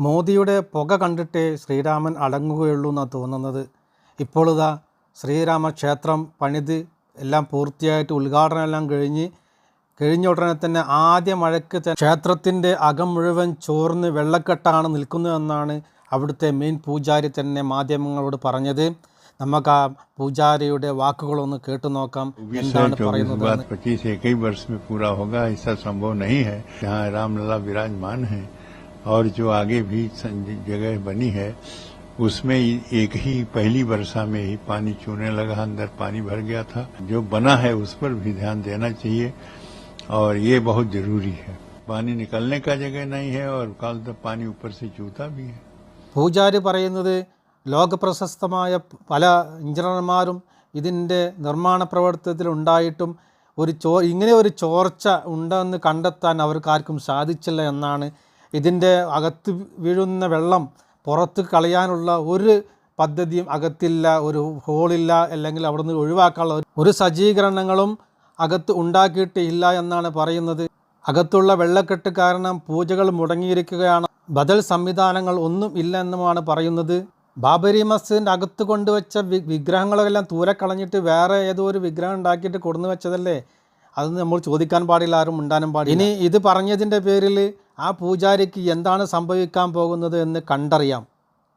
മോദിയുടെ പുക കണ്ടിട്ടേ ശ്രീരാമൻ അടങ്ങുകയുള്ളൂ എന്നാണ് തോന്നുന്നത്. ഇപ്പോളിതാ ശ്രീരാമക്ഷേത്രം പണിത് എല്ലാം പൂർത്തിയായിട്ട് ഉദ്ഘാടനം എല്ലാം കഴിഞ്ഞ് കഴിഞ്ഞ ഉടനെ തന്നെ ആദ്യ മഴയ്ക്ക് തന്നെ ക്ഷേത്രത്തിന്റെ അകം മുഴുവൻ ചോർന്ന് വെള്ളക്കെട്ടാണ് നിൽക്കുന്നതെന്നാണ് അവിടുത്തെ മെയിൻ പൂജാരി തന്നെ മാധ്യമങ്ങളോട് പറഞ്ഞത്. നമുക്ക് ആ പൂജാരിയുടെ വാക്കുകളൊന്ന് കേട്ടു നോക്കാം. എന്താണ് പറയുന്നത് പച്ചീസ് പൂരാ സംഭവം നഹീ ഹൈ. രാംലല വിരാജമാൻ ഹൈ. है यहाँ रामलला विराजमान है और जो आगे भी सं- जगह बनी है उसमें एक ही पहली वर्षा में ही पानी चूने लगा अंदर पानी भर गया था जो बना है उस पर भी ध्यान देना चाहिए और ये बहुत जरूरी है पानी निकलने का जगह नहीं है और काल तक पानी ऊपर से चूता भी है പൂജാരി പറയുന്നത് ലോകപ്രശസ്തമായ പല എഞ്ചിനീയർമാരും ഇതിൻ്റെ നിർമ്മാണ പ്രവർത്തനത്തിൽ ഉണ്ടായിട്ടും ഒരു ചോ ഇങ്ങനെ ഒരു ചോർച്ച ഉണ്ടെന്ന് കണ്ടെത്താൻ അവർക്കാർക്കും സാധിച്ചില്ല എന്നാണ് ഇതിന്റെ അകത്ത് വീഴുന്ന വെള്ളം പുറത്ത് കളയാനുള്ള ഒരു പദ്ധതിയും അകത്തില്ല ഒരു ഹോളില്ല അല്ലെങ്കിൽ അവിടുന്ന് ഒഴിവാക്കാനുള്ള ഒരു- സജ്ജീകരണങ്ങളും അകത്ത് ഉണ്ടാക്കിയിട്ടില്ല എന്നാണ് പറയുന്നത്. അകത്തുള്ള വെള്ളക്കെട്ട് കാരണം പൂജകൾ മുടങ്ങിയിരിക്കുകയാണ്. ബദൽ സംവിധാനങ്ങൾ ഒന്നും ഇല്ല എന്നുമാണ് പറയുന്നത്. ബാബരി മസ്ജിദിന്റെ അകത്ത് കൊണ്ടുവച്ച വിഗ്രഹങ്ങളെല്ലാം ദൂരെ കളഞ്ഞിട്ട് വേറെ ഏതോ ഒരു വിഗ്രഹം ഉണ്ടാക്കിയിട്ട് കൊടുന്നു വെച്ചതല്ലേ? അതൊന്നും നമ്മൾ ചോദിക്കാൻ പാടില്ല ആരും ഉണ്ടാനും പാടില്ല. ഇനി ഇത് പറഞ്ഞതിന്റെ പേരിൽ ആ പൂജാരിക്ക് എന്താണ് സംഭവിക്കാൻ പോകുന്നത് എന്ന് കണ്ടറിയാം.